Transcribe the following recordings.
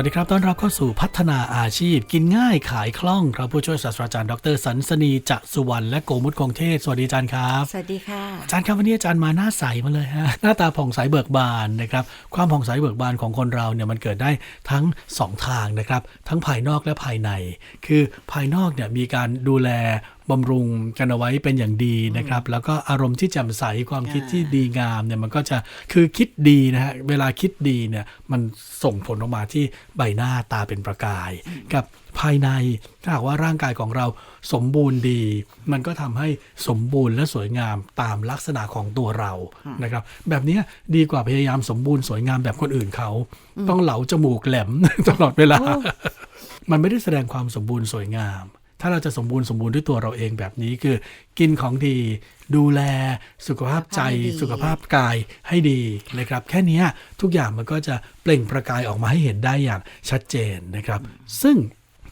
วัสดีครับ ต้อนรับเข้าสู่พัฒนาอาชีพ กินง่ายขายคล่องครับผู้ช่วยศาสตราจารย์ดรสันสนีจะสุวรรณและโกมุตคงเทพสวัสดีอาจารย์ครับ สวัสดีค่ะ อาจารย์ครับวันนี้อาจารย์มาหน้าใสมาเลยฮะ หน้าตาผ่องใสเบิกบานนะครับ ความผ่องใสเบิกบานของคนเราเนี่ยมันเกิดได้ทั้งสองทางนะครับ ทั้งภายนอกและภายใน คือภายนอกเนี่ยมีการดูแล บำรุงกันเอาไว้เป็นอย่างดีนะครับ แล้วก็อารมณ์ที่แจ่มใสความคิดที่ดีงามเนี่ยมันก็จะคือคิดดีนะฮะเวลาคิดดีเนี่ยมันส่งผลออกมาที่ใบหน้าตาเป็นประกาย กับภายในถ้าหากว่าร่างกายของเราสมบูรณ์ดี มันก็ทำให้สมบูรณ์และสวยงามตามลักษณะของตัวเรานะครับ แบบเนี้ยดีกว่าพยายามสมบูรณ์สวยงามแบบคนอื่นเขา ต้องเหลาจมูกแหลมตลอดเวลา มันไม่ได้แสดงความสมบูรณ์สวยงาม ถ้าเราจะสมบูรณ์สมบูรณ์ด้วยตัวเราเองแบบนี้คือ กินของดี ดูแลสุขภาพใจ สุขภาพให้ดีสุขภาพกายให้ดีนะครับ แค่เนี้ยทุกอย่างมันก็จะเปล่งประกายออกมาให้เห็นได้อย่างชัดเจนนะครับ ซึ่ง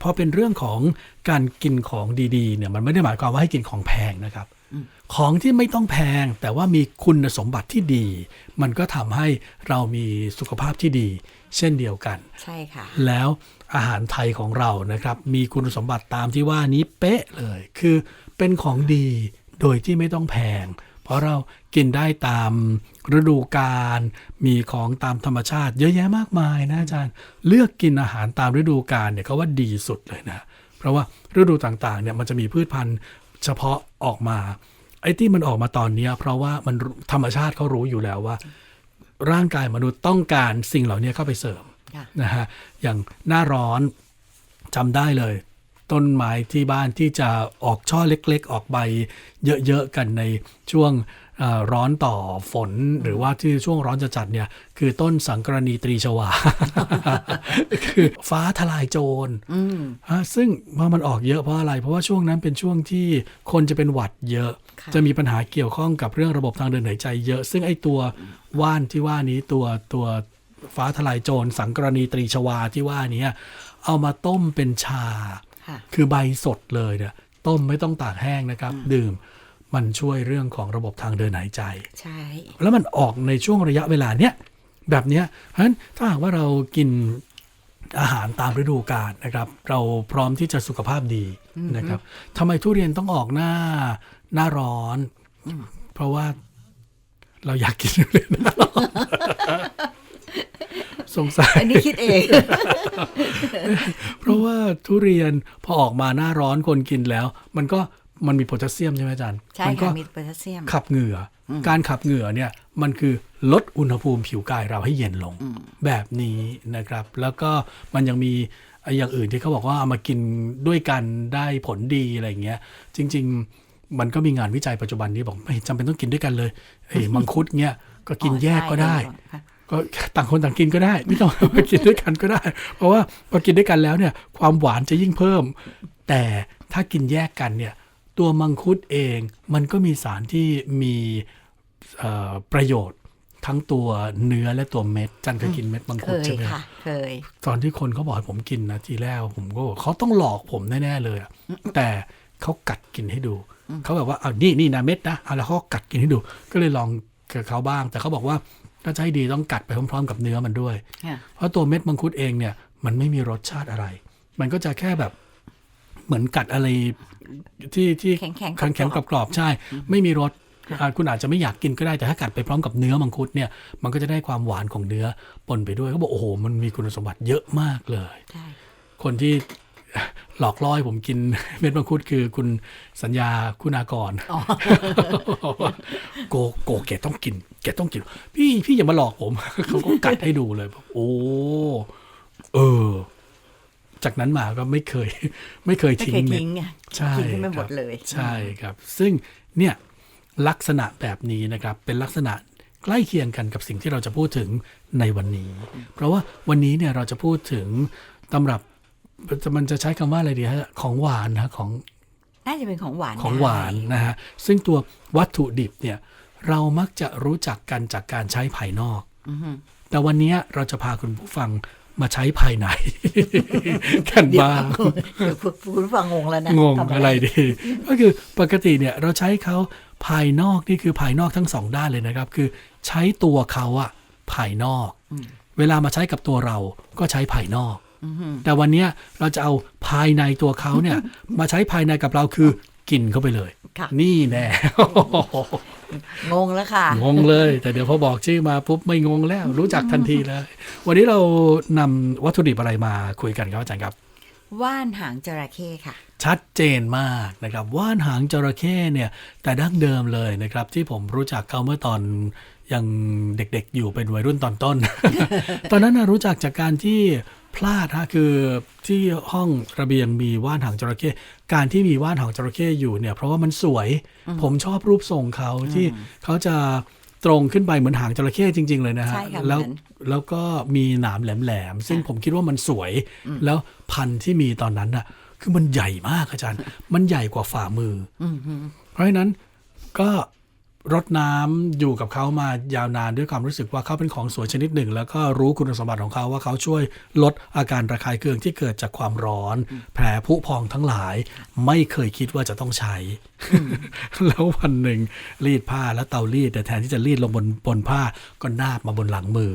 พอเป็นเรื่องของการกินของดีๆเนี่ยมันไม่ได้หมายความว่าให้กินของแพงนะครับของที่ไม่ต้องแพงแต่ว่ามีคุณสมบัติที่ดี มันก็ทำให้เรามีสุขภาพที่ดีเช่นเดียวกัน ใช่ค่ะ แล้วอาหารไทยของเรานะครับ มีคุณสมบัติตามที่ว่านี้เป๊ะเลย คือเป็นของดีโดยที่ไม่ต้องแพง เพราะเรากินได้ตามฤดูกาลมีของตามธรรมชาติ เยอะแยะมากมายนะอาจารย์ เลือกกินอาหารตามฤดูกาลเนี่ยก็ว่าดีสุดเลยนะ เพราะว่าฤดูต่างๆเนี่ยมันจะมีพืชพันธุ์เฉพาะออกมาไอ้ที่มันออกมาตอนเนี้ยเพราะว่ามันธรรมชาติเขารู้อยู่แล้วว่า ร่างกายมนุษย์ต้องการสิ่งเหล่านี้เข้าไปเสริมค่ะนะฮะอย่างหน้าร้อนจำได้เลย ต้นไม้ที่บ้านที่จะออกช่อเล็กๆ ออกใบเยอะๆ กันในช่วงเอ่อร้อนต่อฝนหรือว่าที่ช่วงร้อนจัดๆเนี่ย คือต้นสังกรณีตรีชวา คือฟ้าทลายโจรอืมฮะซึ่งว่ามันออกเยอะเพราะอะไร เพราะว่าช่วงนั้นเป็นช่วงที่คนจะเป็นหวัดเยอะค่ะ จะมีปัญหาเกี่ยวข้องกับเรื่องระบบทางเดินหายใจเยอะ ซึ่งไอ้ตัวว่านที่ว่านี้ตัวตัวฟ้าทลายโจรสังกรณีตรีชวาที่ว่านี้เอามาต้มเป็นชาค่ะคือใบสดเลยเนี่ยต้มไม่ต้องตากแห้งนะครับ ดื่มมันช่วยเรื่องของระบบทางเดินหายใจ ใช่ แล้วมันออกในช่วงระยะเวลาเนี้ยแบบเนี้ยเพราะฉะนั้นถ้าหากว่าเรากินอาหารตามฤดูกาลนะครับ เราพร้อมที่จะสุขภาพดีนะครับทำไมทุเรียนต้องออกหน้า หน้าร้อน เพราะว่าเราอยากกินทุเรียนหน้าร้อนสงสัยอันนี้คิดเอง เพราะว่าทุเรียนพอออกมาหน้าร้อนคนกินแล้ว มันก็มันมีโพแทสเซียมใช่ไหมอาจารย์ใช่มัก็ค่ะมีโพแทสเซียม ขับเหงื่ออการขับเหงื่อเนี่ยมันคือลดอุณหภูมิผิวกายเราให้เย็นลงแบบนี้นะครับ แล้วก็มันยังมีไอ้อย่างอื่นที่เขาบอกว่าเอามากินด้วยกันได้ผลดีอะไรอย่างเงี้ย จริง ๆ มันก็มีงานวิจัยปัจจุบันนี้บอกไม่จำเป็นต้องกินด้วยกันเลยไอ้มังคุดเงี้ยก็กินแยกก็ได้ค่ะก็ต่างคนต่างกินก็ได้ ไม่ต้อง มากินด้วยกันก็ได้ เพราะว่าพอกินด้วยกันแล้วเนี่ย ความหวานจะยิ่งเพิ่ม แต่ถ้ากินแยกกันเนี่ย ตัวมังคุดเองมันก็มีสารที่มีเอ่อประโยชน์ทั้งตัวเนื้อและตัวเม็ด จันเคยกินเม็ดมังเคคุดยใช่ไหมค่ะ เคย ตอนที่คนเขาบอกให้ผมกินนะทีแรกผมก็บอกเขาต้องหลอกผมแน่ๆเลยอะแต่เขากัดกินให้ดู เขาแบบว่าเอานี่นี่นะเม็ดนะเอาแล้วเขาก็กัดกินให้ดู ก็เลยลองกับเขาบ้าง แต่เขาบอกว่าถ้าจะให้ดีต้องกัดไปพร้อม ๆ กับเนื้อมันด้วยค่ะเพราะตัวเม็ดมังคุดเองเนี่ย มันไม่มีรสชาติอะไร มันก็จะแค่แบบเหมือนกัดอะไรที่ที่แข็งๆแข็งแข็งกรอบกรอบๆใช่ ไม่มีรสอ่าคุณอาจจะไม่อยากกินก็ได้แต่ถ้ากัดไปพร้อมกับเนื้อมังคุดเนี่ยมันก็จะได้ความหวานของเนื้อปนไปด้วยเขาบอกโอ้โหมันมีคุณสมบัติเยอะมากเลยใช่คนที่ หลอกล่อให้ผมกินเม็ดมังคุดคือคุณสัญญาคุณากรอ๋อโกโกแกต้องกิน แกต้องกิน พี่พี่อย่ามาหลอกผม เขาก็กัดให้ดูเลยบอกโอ้เออ จากนั้นมาก็ไม่เคย ไม่เคยไม่ทิ้งเคยเม็ดทิ้งไงใช่กินไม่หมดครับเลย ใช่ครับ ซึ่งเนี่ยลักษณะแบบนี้นะครับ เป็นลักษณะใกล้เคียงกันกับสิ่งที่เราจะพูดถึงในวันนี้ เพราะว่าวันนี้เนี่ยเราจะพูดถึงตำรับ มันจะใช้คำว่าอะไรดีฮะของหวานนะของน่าจะเป็นของหวานของได้หวานนะฮะซึ่งตัววัตถุดิบเนี่ยเรามักจะรู้จักกันจากการใช้ภายนอกอือฮึแต่วันนี้เราจะพาคุณผู้ฟังมาใช้ภายในกันเดี๋ยวบ้างเดี๋ยวคุณผู้ฟังงงแล้วนะงงทำอะไรดี ก็คือปกติเนี่ยเราใช้เขาภายนอกนี่คือภายนอกทั้งสองด้านเลยนะครับ คือใช้ตัวเขาอะภายนอก เวลามาใช้กับตัวเราก็ใช้ภายนอกอือฮึ แต่วันเนี้ยเราจะเอาภายในตัวเขาเนี่ย มาใช้ภายในกับเราคือกินเข้าไปเลยค่ะนี่แน่งงแล้วค่ะ งงเลย แต่เดี๋ยวพอบอกชื่อมาปุ๊บไม่งงแล้ว รู้จักทันทีเลย วันนี้เรานำวัตถุดิบอะไรมาคุยกันครับอาจารย์ครับ ว่านหางจระเข้ค่ะ ชัดเจนมากนะครับ ว่านหางจระเข้เนี่ย แต่ดั้งเดิมเลยนะครับ ที่ผมรู้จักเขาเมื่อตอน ยังเด็กๆอยู่เป็นวัยรุ่นตอนต้น ตอนนั้นนะรู้จักจากการที่พลาดฮะคือที่ห้องระเบียงมีว่านหางจระเข้การที่มีว่านหางจระเข้อยู่เนี่ย เพราะว่ามันสวย ผมชอบรูปทรงเขาที่เขาจะตรงขึ้นไปเหมือนหางจระเข้จริง ๆ เลยนะฮะใช่ค่ะแล้วเหมือนแล้วก็มีหนามแหลมๆซึ่งผมคิดว่ามันสวย แล้วพันธุ์ที่มีตอนนั้นน่ะ คือมันใหญ่มากอาจารย์ มันใหญ่กว่าฝ่ามือออือฮึเพราะฉะนั้นก็ รดน้ำอยู่กับเขามายาวนานด้วยความรู้สึกว่าเขาเป็นของสวยชนิดหนึ่ง แล้วก็รู้คุณสมบัติของเขาว่าเขาช่วยลดอาการระคายเคืองที่เกิดจากความร้อน แผลผุพองทั้งหลาย ไม่เคยคิดว่าจะต้องใช้ แล้ววันหนึ่งรีดผ้าแล้วเตารีดแต่แทนที่จะรีดลงบนบนผ้าก็นาบมาบนหลังมือ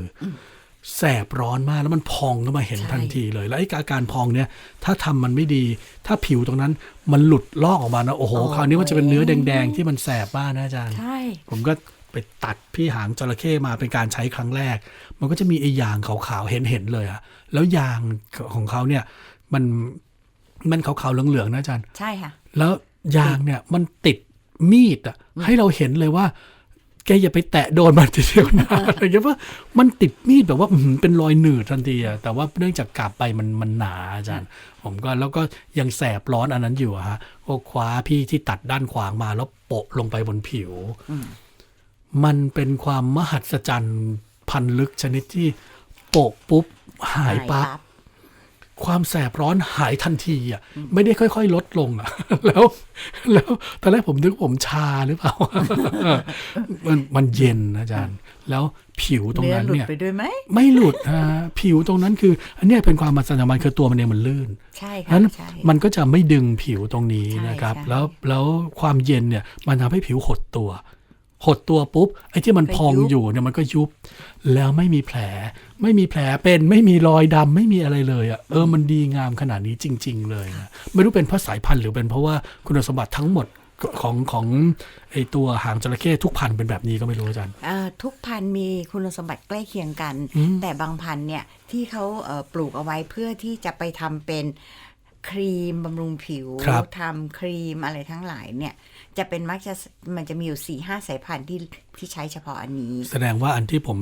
แสบร้อนมากแล้วมันพองก็มาเห็นใช่ทันทีเลย แล้วไอ้อาการพองเนี่ย ถ้าทำมันไม่ดี ถ้าผิวตรงนั้นมันหลุดลอกออกมานะโอ้โหคราวนี้มันจะเป็นเนื้อแดงๆที่มันแสบมากนะอาจารย์ ใช่ ผมก็ไปตัดพี่หางจระเข้มาเป็นการใช้ครั้งแรก มันก็จะมีไอ้ยางขาวๆเห็นๆเลยอะแล้วยางของเขาเนี่ย มันมันขาวๆเหลืองๆนะอาจารย์ ใช่ค่ะ แล้วยางเนี่ยมันติดมีดอะให้เราเห็นเลยว่า แกอย่าไปแตะโดนมันทีเดียวนะอะไรอย่างเงี้ยว่ามันติดมีดแบบว่าอื้อหือเป็นรอยหนืดทันทีอะแต่ว่าเนื่องจากกาบไปมันมันหนาอาจารย์ ผมก็แล้วก็ยังแสบร้อนอันนั้นอยู่อะฮะก็คว้าพี่ที่ตัดด้านขวางมาแล้วโปะลงไปบนผิว มันเป็นความมหัศจรรย์พันลึกชนิดที่โปะปุ๊บหายปั๊บ ความแสบร้อนหายทันทีอะไม่ได้ค่อย ๆ ลดลงอะ แล้ว แล้วตอนแรกผมนึกผมชาหรือเปล่ามันมันเย็นนะอาจารย์ แล้วผิวตรงเนื้อนั้นหลุดเนี่ยไปด้วยไหมไม่หลุดฮะผิวตรงนั้นคือ อันเนี้ยเป็นความมหัศจรรย์มันคือตัวมันเองมันลื่นใช่เพค่ะราะฉะนั้นใช่มันก็จะไม่ดึงผิวตรงนี้ใช่นะครับใช่แล้วแล้วความเย็นเนี่ยมันทำให้ผิวหดตัว หดตัวปุ๊บไอ้ที่มันพองอยู่เนี่ยมันก็ยุบ แล้วไม่มีแผล ไม่มีแผลเป็นไม่มีรอยดำไม่มีอะไรเลยอะเออมันดีงามขนาดนี้จริง ๆ เลยนะไม่รู้เป็นเพราะสายพันธุ์หรือเป็นเพราะว่าคุณสมบัติทั้งหมดของของไอตัวหางจระเข้ทุกพันธุ์เป็นแบบนี้ก็ไม่รู้อาจารย์เอ่อทุกพันธุ์มีคุณสมบัติใกล้เคียงกันอืมแต่บางพันธุ์เนี่ยที่เขาเอ่อปลูกเอาไว้เพื่อที่จะไปทำเป็น ครีมบำรุงผิวครับทำครีมอะไรทั้งหลายเนี่ย จะเป็นมักจะมันจะมีอยู่สี่ห้าสายพันธุ์ที่ที่ใช้เฉพาะอันนี้ แสดงว่าอันที่ผม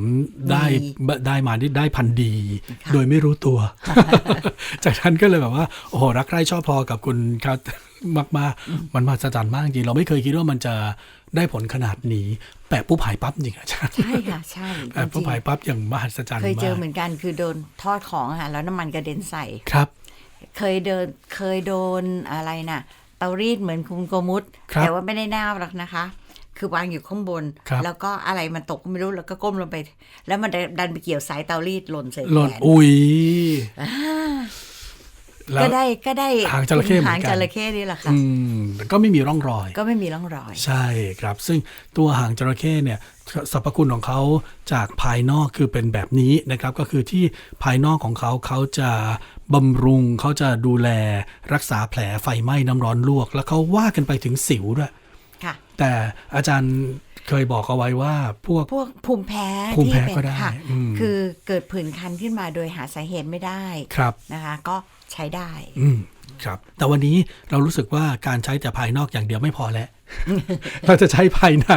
ได้มีได้มาที่ได้พันธุ์ดีค่ะโดยไม่รู้ตัว จากนั้นก็เลยแบบว่า โอ้โห รักใคร่ชอบพอกับคุณครับมากมากๆมันมหัศจรรย์มากจริง เราไม่เคยคิดว่ามันจะได้ผลขนาดนี้ แปะปุ๊บหายปั๊บจริงอาจารย์ใช่ค่ะ ใช่แปะปุ๊บหายปั๊บอย่างมหัศจรรย์เคยเจอมากเหมือนกันคือโดนทอดของอะค่ะแล้วน้ำมันกระเด็นใส่ครับ เคยเดินเคยโดนอะไรน่ะ เตารีดเหมือนคุณโกมุตครับแต่ว่าไม่ได้หน้าหรอกนะคะ คือวางอยู่ข้างบนครับแล้วก็อะไรมันตกก็ไม่รู้แล้วก็ก้มลงไป แล้วมันดันไปเกี่ยวสายเตารีดหล่นใส่หล่นแขนอุ้ยแล้ว ก็ได้ก็ได้หางจระเข้เหมือนกันหางจระเข้นี่แหละค่ะอืมแต่ก็ไม่มีร่องรอย ก็ไม่มีร่องรอย ใช่ครับ ซึ่งตัวหางจระเข้เนี่ยสรรพคุณของเขาจากภายนอกคือเป็นแบบนี้นะครับ ก็คือที่ภายนอกของเขาเขาจะบำรุงเขาจะดูแลรักษาแผลไฟไหม้น้ำร้อนลวก แล้วเขาว่ากันไปถึงสิวด้วยค่ะแต่อาจารย์เคยบอกเอาไว้ว่าพวกพวกภูมิแพ้ภูมิแพ้ที่เป็นก็ได้ค่ะอืมคือเกิดผื่นคันขึ้นมาโดยหาสาเหตุไม่ได้ครับนะคะ ก็ ใช้ได้ อืมครับ แต่วันนี้เรารู้สึกว่าการใช้แต่ภายนอกอย่างเดียวไม่พอแล้ว เราจะใช้ภายใน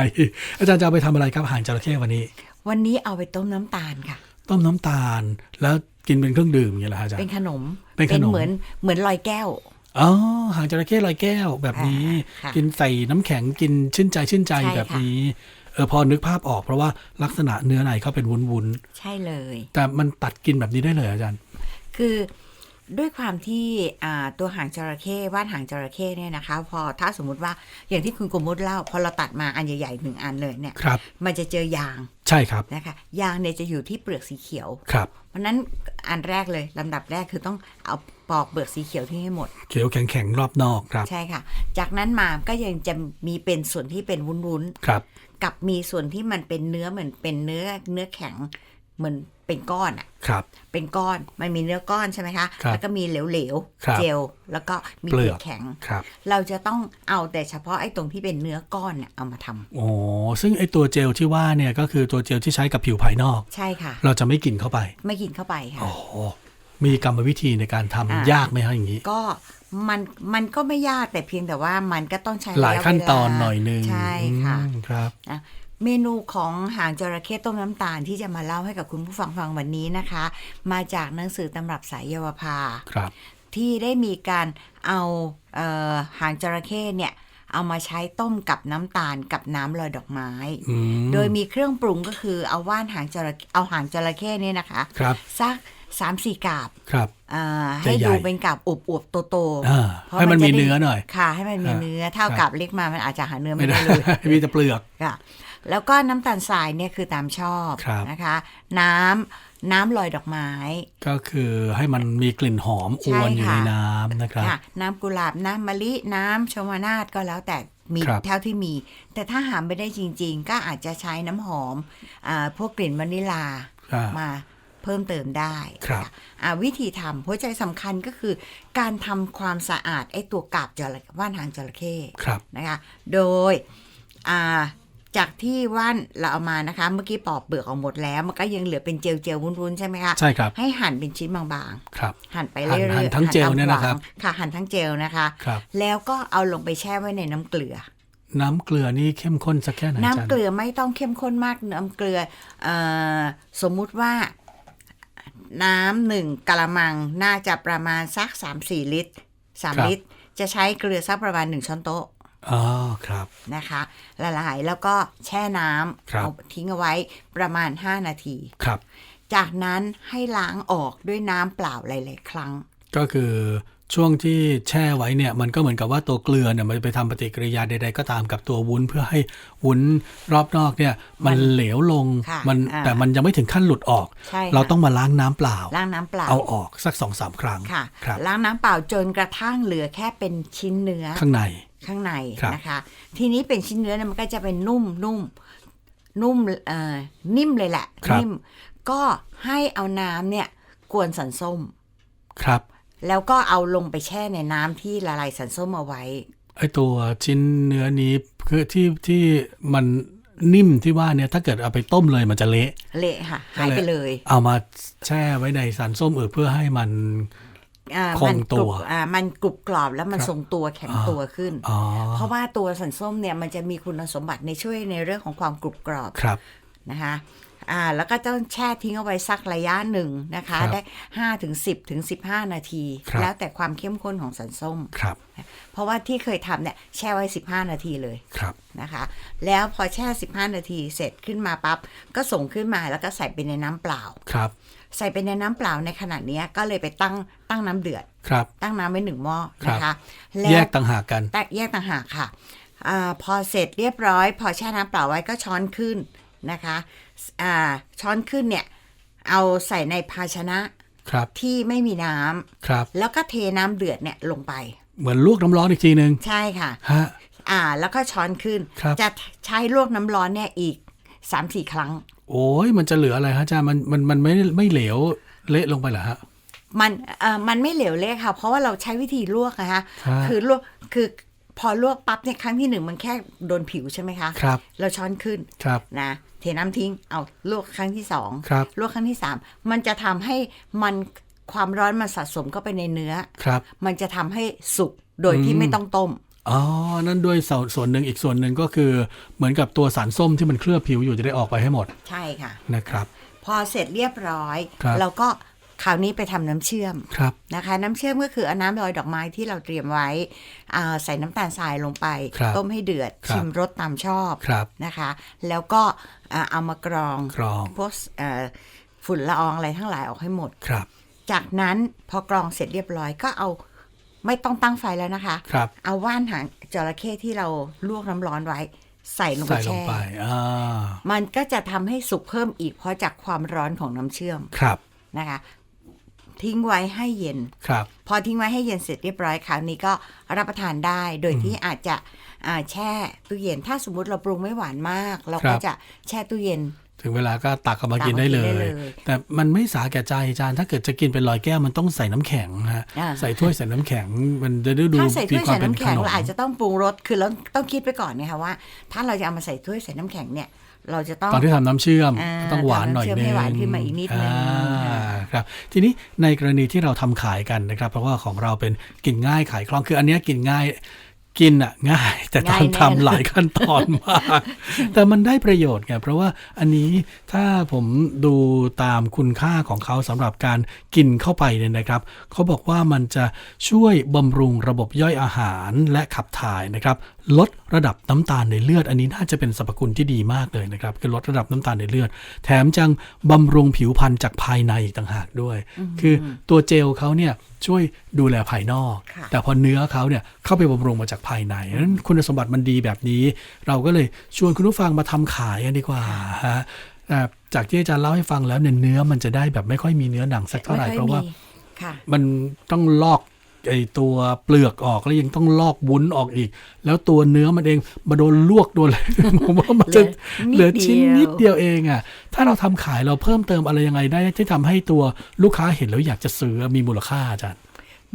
อาจารย์จะเอาไปทำอะไรครับหางจระเข้วันนี้ วันนี้เอาไปต้มน้ำตาลค่ะ ต้มน้ำตาลแล้วกินเป็นเครื่องดื่มอย่างเงี้ยเหรอฮะอาจารเป็นย์ขนมเป็นขนมเหมือนเหมือนลอยแก้วอ๋อหางจระเข้ลอยแก้วแบบนี้อ่าค่ะกินใส่น้ำแข็งกินชื่นใจชื่นใจใช่ค่ะแบบนี้เออพอนึกภาพออกเพราะว่าลักษณะเนื้อในเขาเป็นวุ้นใช่เลยๆแต่มันตัดกินแบบนี้ได้เลยอาจารย์ คือ ด้วยความที่อ่าตัวหางจระเข้ว่านหางจระเข้เนี่ยนะคะ พอถ้าสมมุติว่าอย่างที่คุณกมุตเล่าพอเราตัดมาอันใหญ่ๆหนึ่งอันเลยเนี่ยครับมันจะเจอยางใช่ครับนะคะยางเนี่ยจะอยู่ที่เปลือกสีเขียวครับเพราะฉะนั้นอันแรกเลยลำดับแรกคือต้องเอาปอกเปลือกสีเขียวที่ให้หมด เขียวแข็งๆรอบนอกครับ ใช่ค่ะ จากนั้นมาก็ยังจะมีเป็นส่วนที่เป็นวุ้นครับๆกับมีส่วนที่มันเป็นเนื้อเหมือนเป็นเนื้อเนื้อแข็ง เหมือนเป็นก้อนอะครับเป็นก้อนมันมีเนื้อก้อนใช่ไหมคะครับแล้วก็มีเหลวครับๆเจลแล้วก็มีเปลืเปลือกอกแข็งครับเราจะต้องเอาแต่เฉพาะไอ้ตรงที่เป็นเนื้อก้อนเนี่ยเอามาทำโอ้ซึ่งไอตัวเจลที่ว่าเนี่ยก็คือตัวเจลที่ใช้กับผิวภายนอก ใช่ค่ะ เราจะไม่กินเข้าไป ไม่กินเข้าไปค่ะโอ้มีกรรมวิธีในการทำอะยากไหมฮะอย่างนี้ ก็มันมันก็ไม่ยากแต่เพียงแต่ว่ามันก็ต้องใช้หลายระะขั้นตอนเวลาหน่อยนึงใช่ค่ะอืมครับนะ เมนูของหางจระเข้ต้มน้ำตาลที่จะมาเล่าให้กับคุณผู้ฟังฟังวันนี้นะคะ มาจากหนังสือตำรับสายเยาวภาครับ ที่ได้มีการเอาเอ่อหางจระเข้เนี่ยเอามาใช้ต้มกับน้ำตาลกับน้ำลอยดอกไม้อืมโดยมีเครื่องปรุงก็คือเอาว่านหางจระเอาหางจระเข้เนี่ยนะคะครับสักสามสี่กาบครับอ่าให้ใหญ่ๆดูเป็นกาบอวบๆโตอ่าๆพราะให้มันมีจะได้เนื้อหน่อย ค่ะ ให้มันมีอ่าเนื้อ เท่าครับกับเล็กมามันอาจจะหาเนื้อไม่ไม่ได้ได้เลยมีแต่เปลือกค่ะ แล้วก็น้ำตาลทรายเนี่ยคือตามชอบครับนะคะ น้ำน้ำลอยดอกไม้ ก็คือให้มันมีกลิ่นหอมอใช่วนอยู่ค่ะในน้ำนะครับค่ะน้ำกุหลาบน้ำมะลิน้ำชมนาทก็แล้วแต่มีครับเท่าที่มี แต่ถ้าหาไม่ได้จริง ๆ ก็อาจจะใช้น้ำหอมอ่าพวกกลิ่นวานิลาอ่ามาเพิ่มเติมได้ครับะอ่าวิธีทำหัวใจสำคัญก็คือ การทำความสะอาดไอ้ตัวกาบจระว่านหางจระเข้ครับนะคะ โดยอ่า จากที่ว่านเราเอามานะคะ เมื่อกี้ปอกเปลือกออกหมดแล้ว มันก็ยังเหลือเป็นเจลเจลๆวุ้นๆใช่ไหมคะใช่ครับให้หั่นเป็นชิ้นบางครับๆหั่นไปหั่นเรื่อยๆหั่นทั้งเจลเนี่ยนะครับหั่ตามขวางค่ะหั่นทั้งเจลนะคะครับแล้วก็เอาลงไปแช่ไว้ในน้ำเกลือ น้ำเกลือนี่เข้มข้นสักแค่ไหนน้ำอาจารย์เกลือไม่ต้องเข้มข้นมากน้ำเกลือเออสมมุติว่าน้ำหนึ่งกะละมังน่าจะประมาณสักสามสี่ลิตรสามลิตร จะใช้เกลือสักประมาณหนึ่งช้อนโต๊ะ อ๋อครับ นะคะละลายแล้วก็แช่น้ครัำบเอาทิ้งเอาไว้ประมาณ 5 นาที ครับ จากนั้นให้ล้างออกด้วยน้ำเปล่าหลาย ๆ ครั้ง ก็คือช่วงที่แช่ไว้เนี่ยมันก็เหมือนกับว่าตัวเกลือเนี่ยมันไปทำปฏิกิริยาใด ๆ ก็ตามกับตัววุ้นเพื่อให้วุ้นรอบนอกเนี่ยมันเหลวลงค่ะมันอ่าแต่มันยังไม่ถึงขั้นหลุดออก ใช่ค่ะ เราต้องมาล้างน้ำเปล่า ล้างน้ำเปล่าเอาออกสักสองสามครั้งค่ะ ครับล้างน้ำเปล่าจนกระทั่งเหลือแค่เป็นชิ้นเนื้อ ข้างใน ข้างในครับนะคะ ทีนี้เป็นชิ้นเนื้อเนี่ยมันก็จะเป็นนุ่มนุ่มนุ่มเอ่อนิ่มเลยแหละครับนิ่มก็ให้เอาน้ำเนี่ยกวนสันส้ม ครับ แล้วก็เอาลงไปแช่ในน้ำที่ละลายสันส้มเอาไว้ไอตัวชิ้นเนื้อนี้คือที่ที่มันนิ่มที่ว่าเนี่ยถ้าเกิดเอาไปต้มเลยมันจะเละ เละค่ะหายไปเลย เอามาแช่ไว้ในสารส้มเออเพื่อให้มันอ่า คงตัวมันกรุบอ่ามันกรุบกรอบแล้วมันครับทรงตัวแข็งอ่าตัวขึ้นอ๋อเพราะว่าตัวสันส้มเนี่ยมันจะมีคุณสมบัติในช่วยในเรื่องของความกรุบกรอบครับนะคะอ่าแล้วก็ต้องแช่ทิ้งเอาไว้สักระยะหนึ่งนะคะครับได้5ถึง10ถึง15นาทีครับแล้วแต่ความเข้มข้นของสันส้มครับ เพราะว่าที่เคยทำเนี่ยแช่ไว้15นาทีเลยครับนะคะ แล้วพอแช่15นาทีเสร็จขึ้นมาปั๊บก็ส่งขึ้นมาแล้วก็ใส่ไปในน้ำเปล่าครับ ใส่ไปในน้ำเปล่าในขณะเนี้ยก็เลยไปตั้งตั้งน้ำเดือดครับ ตั้งน้ำไว้หนึ่งหม้อครับนะคะแยล้วกต่างหากกันแตกแยกต่างหากค่ะอาพอเสร็จเรียบร้อย พอแช่น้ำเปล่าไว้ก็ช้อนขึ้นนะคะอ่าช้อนขึ้นเนี่ยเอาใส่ในภาชนะครับที่ไม่มีน้ำครับแล้วก็เทน้ำเดือดเนี่ยลงไป เหมือนลวกน้ำร้อนอีกทีหนึ่งใช่ค่ะฮะอ่าแล้วก็ช้อนขึ้นครับจะใช้ลวกน้ำร้อนเนี่ยอีก3าสี่ครั้ง โอ้ยมันจะเหลืออะไรฮะอาจารย์มันมันมันไม่ไม่เหลวเละลงไปเหรอฮะ มันเอ่อมันไม่เหลวเละค่ะ เพราะว่าเราใช้วิธีลวกนะคะฮะคือลวกคือพอลวกปั๊บเนี่ยครั้งที่หนึ่งมันแค่โดนผิวใช่ไหมคะครับเราช้อนขึ้นครับ นะเทน้ำทิ้งเอาลวกครั้งที่สองครับ ลวกครั้งที่สามมันจะทำให้มันความร้อนมันสะสมเข้าไปในเนื้อ ครับ มันจะทำให้สุกโดยที่อืม ไม่ต้องต้ม อ๋อ นั่นด้วยส่วนส่วนหนึ่งอีกส่วนหนึ่งก็คือเหมือนกับตัวสารส้มที่มันเคลือบผิวอยู่จะได้ออกไปให้หมด ใช่ค่ะ นะครับ พอเสร็จเรียบร้อยครับเราก็คราวนี้ไปทำน้ำเชื่อมครับ นะคะ น้ำเชื่อมก็คือเอาน้ำลอยดอกไม้ที่เราเตรียมไว้อ่าใส่น้ำตาลทรายลงไป ครับต้มให้เดือดครับ ชิมรสตามชอบครับนะคะ แล้วก็อ่าเอามากรองกรองพวกเอ่อฝุ่นละอองอะไรทั้งหลายออกให้หมด ครับ จากนั้นพอกรองเสร็จเรียบร้อยก็เอา ไม่ต้องตั้งไฟแล้วนะคะ ครับ เอาว่านหางจระเข้ที่เราลวกน้ำร้อนไว้ ใส่ลงไปใส่ลงแช่ ไปอ่ามันก็จะทำให้สุกเพิ่มอีกเพราะจากความร้อนของน้ำเชื่อมครับนะคะ ทิ้งไว้ให้เย็น ครับ พอทิ้งไว้ให้เย็นเสร็จเรียบร้อยคราวนี้ก็รับประทานได้โดยที่อาจจะอ่าแช่ตู้เย็น ถ้าสมมุติเราปรุงไม่หวานมาก เราครัก็บ จะแช่ตู้เย็นถึงเวลาก็ตักออกมากินได้เลตักยมากินได้เลย แต่มันไม่สาแก่ใจอาจารย์ถ้าเกิดจะกินเป็นลอยแก้วมันต้องใส่น้ำแข็งฮะอ่าใส่ถ้วยใส่น้ำแข็ง มันจะได้ดูถ้าใส่ถ้วยมีควาใส่มเป็นน้ำขแข็งนมเราอาจจะต้องปรุงรสคือเราต้องคิดไปก่อนนะคะว่า ถ้าเราจะเอามาใส่ถ้วยใส่น้ำแข็งเนี่ยเราจะต้องตอนที่ทำน้ำเชื่อมอ่าต้องหวานหน่อยทำน้ำเชื่อมนึงให้หวานขึ้นมาอีกนิดนึงอ่าครับทีนี้ในกรณีที่เราทำขายกันนะครับ เพราะว่าของเราเป็นกินง่ายขายคล่องคืออันเนี้ยกินง่าย กินอะง่าย แต่ตอนง่ายแน่ทำหลายขั้นตอนมาก แต่มันได้ประโยชน์ไงเพราะว่าอันนี้ถ้าผมดูตามคุณค่าของเขาสำหรับการกินเข้าไปเนี่ยนะครับเขาบอกว่ามันจะช่วยบำรุงระบบย่อยอาหารและขับถ่ายนะครับลดระดับน้ำตาลในเลือด อันนี้น่าจะเป็นสรรพคุณที่ดีมากเลยนะครับคือลดระดับน้ำตาลในเลือด แถมจังบำรุงผิวพรรณจากภายในอีกต่างหากด้วย คือตัวเจลเขาเนี่ยช่วยดูแลภายนอกค่ะแต่พอเนื้อเขาเนี่ยเข้าไปบำรุงมาจากภายในนั้นคุณสมบัติมันดีแบบนี้ เราก็เลยชวนคุณผู้ฟังมาทำขายกันดีกว่าฮะแต่จากที่อาจารย์เล่าให้ฟังแล้วเนี่ยเนื้อมันจะได้แบบไม่ค่อยมีเนื้อหนังสักเท่าไหร่ม่ค่อยเพราะว่ามีค่ะมันต้องลอก ไอตัวเปลือกออกแล้วยังต้องลอกวุ้นออกอีก แล้วตัวเนื้อมันเองมาโดนลวกโดนอะไรผมว่ามันจะเหลือนิดเหลือชิ้นเดียวนิดเดียวเองอะถ้าเราทำขายเราเพิ่มเติมอะไรยังไงได้ที่ทำให้ตัวลูกค้าเห็นแล้วอยากจะซื้อมีมูลค่าอาจารย์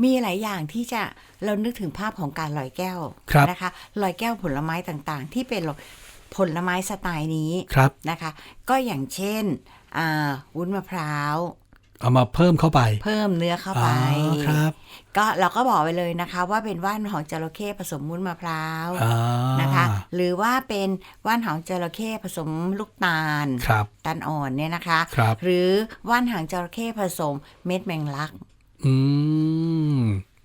มีหลายอย่างที่จะเรานึกถึงภาพของการลอยแก้วครับนะคะลอยแก้วผลไม้ต่างๆ ที่เป็นผลไม้สไตล์นี้ครับนะคะ ก็อย่างเช่นอ่าวุ้นมะพร้าว เอามาเพิ่มเข้าไป เพิ่มเนื้อเข้าไปอ๋อครับ ก็เราก็บอกไปเลยนะคะว่าเป็นว่านของจระเข้ผสมวุ้นมะพร้าวอ่านะคะ หรือว่าเป็นว่านหางจระเข้ผสมลูกตาลครับตาลอ่อนเนี่ยนะคะครับหรือว่านหางจระเข้ผสมเม็ดแมงลัก อืม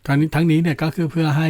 ทั้งนี้ทั้งนี้เนี่ยก็คือเพื่อให้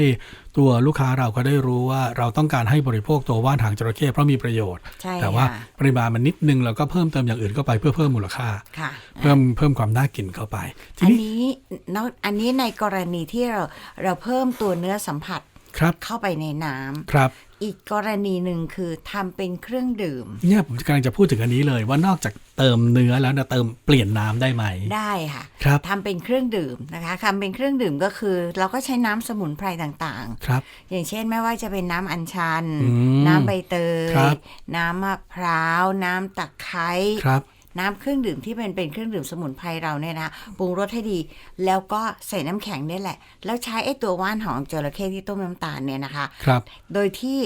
ตัวลูกค้าเราก็ได้รู้ว่าเราต้องการให้บริโภคตัวว่านหางจระเข้เพราะมีประโยชน์ใช่แต่ว่าค่ะปริมาณมันนิดนึงเราก็เพิ่มเติมอย่างอื่นเข้าไปเพื่อเพิ่มมูลค่าค่ะเพิ่มเพิ่มความน่ากินเข้าไป ทีอันนี้นี้นอกอันนี้ในกรณีที่เราเราเพิ่มตัวเนื้อสัมผัสครับเข้าไปในน้ำครับ อีกกรณีหนึ่งคือทำเป็นเครื่องดื่ม เนี่ยผมกำลังจะพูดถึงอันนี้เลย ว่านอกจากเติมเนื้อแล้วนะเติมเปลี่ยนน้ำได้ไหม ได้ค่ะครับทำเป็นเครื่องดื่มนะคะทำเป็นเครื่องดื่มก็คือ เราก็ใช้น้ำสมุนไพรต่างครับๆอย่างเช่นไม่ว่าจะเป็นน้ำอัญชัน อืมน้ำใบเตย ครับ น้ำมะพร้าว น้ำตะไคร้ครับ น้ำเครื่องดื่มที่เป็นเป็นเครื่องดื่มสมุนไพรเราเนี่ยนะปรุงรสให้ดี แล้วก็ใส่น้ำแข็งนี่แหละ แล้วใช้ไอ้ตัวว่านหอมจระเข้ที่ต้มน้ำตาลเนี่ยนะคะครับโดยที่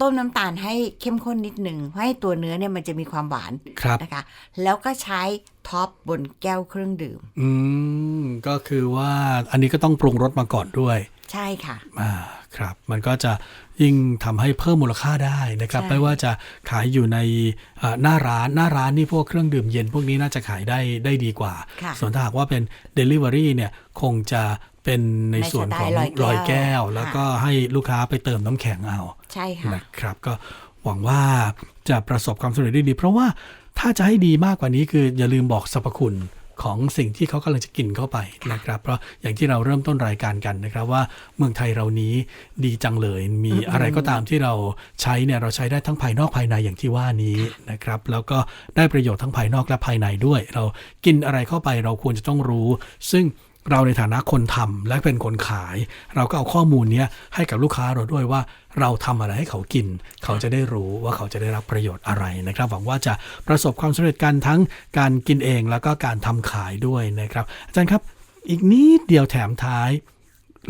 ต้มน้ำตาลให้เข้มข้นนิดหนึ่งเพราะให้ตัวเนื้อเนี่ยมันจะมีความหวานครับนะคะ แล้วก็ใช้ท็อปบนแก้วเครื่องดื่ม อืมก็คือว่าอันนี้ก็ต้องปรุงรสมาก่อนด้วย ใช่ค่ะอ่าครับ มันก็จะ ยิ่งทำให้เพิ่มมูลค่าได้นะครับใช่ไม่ว่าจะขายอยู่ในอ่าหน้าร้านหน้าร้านนี่พวกเครื่องดื่มเย็นพวกนี้น่าจะขายได้ได้ดีกว่าค่ะส่วนถ้าหากว่าเป็น Delivery เนี่ยคงจะเป็นในในส่วนของสไตล์ลร้ออยยแก้แก้ววแล้วค่ะก็ให้ลูกค้าไปเติมน้ำแข็งเอาใช่ค่ะนะครับ ก็หวังว่าจะประสบความสำเร็จได้ดี เพราะว่าถ้าจะให้ดีมากกว่านี้คืออย่าลืมบอกสรรพคุณ ของสิ่งที่เขากำลังจะกินเข้าไปนะครับ เพราะอย่างที่เราเริ่มต้นรายการกันนะครับว่าเมืองไทยเรานี้ดีจังเลย มีอะไรก็ตามที่เราใช้เนี่ยเราใช้ได้ทั้งภายนอกภายในอย่างที่ว่านี้นะครับ แล้วก็ได้ประโยชน์ทั้งภายนอกและภายในด้วย เรากินอะไรเข้าไปเราควรจะต้องรู้ ซึ่ง เราในฐานะคนทำและเป็นคนขาย เราก็เอาข้อมูลเนี้ยให้กับลูกค้าเราด้วยว่าเราทำอะไรให้เขากิน เขาจะได้รู้ว่าเขาจะได้รับประโยชน์อะไรนะครับ หวังว่าจะประสบความสำเร็จกันทั้งการกินเองแล้วก็การทำขายด้วยนะครับ อาจารย์ครับอีกนิดเดียวแถมท้าย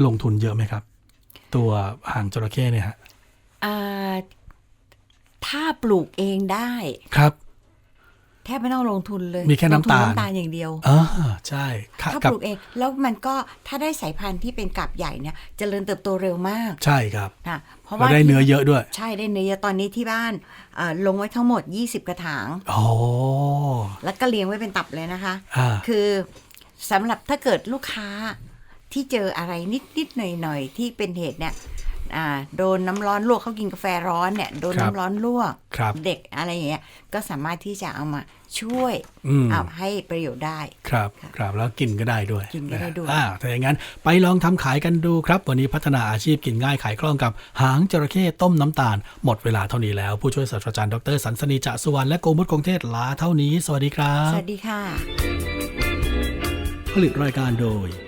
ลงทุนเยอะไหมครับ ตัวหางจระเข้เนี่ยฮะอ่าถ้าปลูกเองได้ครับ แทบไม่ต้องลงทุนเลย มีแค่น้ำตาลงทุน้ำตาลอย่างเดียวอ่าใช่ค่ะถ้ากัปบลูกเอง แล้วมันก็ถ้าได้สายพันธุ์ที่เป็นกับใหญ่เนี่ยจเจริญเติบโตเร็วมาก ใช่ครับนะเพราะเราว่าได้เนื้อเยอะด้วย ใช่ได้เนื้อเยอะตอนนี้ที่บ้านอ่าลงไว้ทั้งหมด 20 กระถางโอ้แล้วก็เลี้ยงไว้เป็นตับเลยนะคะอ่าคือสำหรับถ้าเกิดลูกค้าที่เจออะไรนิดนิดๆหน่อยหน่อยๆที่เป็นเหตุเนี่ย อ่าโดนน้ำร้อนลวกเขากินกาแฟร้อนเนี่ยโดนครับน้ำร้อนลวกครับเด็กอะไรอย่างเงี้ยก็สามารถที่จะเอามาช่วยอืมเอาให้ประโยชน์ได้ครับครับแล้วกินก็ได้ด้วยกินก็ได้ด้วยอ่าถ้าอย่างนั้นไปลองทำขายกันดูครับ วันนี้พัฒนาอาชีพกินง่ายขายคล่องกับ หางจระเข้ต้มน้ำตาล หมดเวลาเท่านี้แล้ว ผู้ช่วยศาสตราจารย์ดรสันสนีจะสุวรรณและโกมุตคงเทศลาเท่านี้ สวัสดีครับ สวัสดีค่ะ ผลิตรายการโดย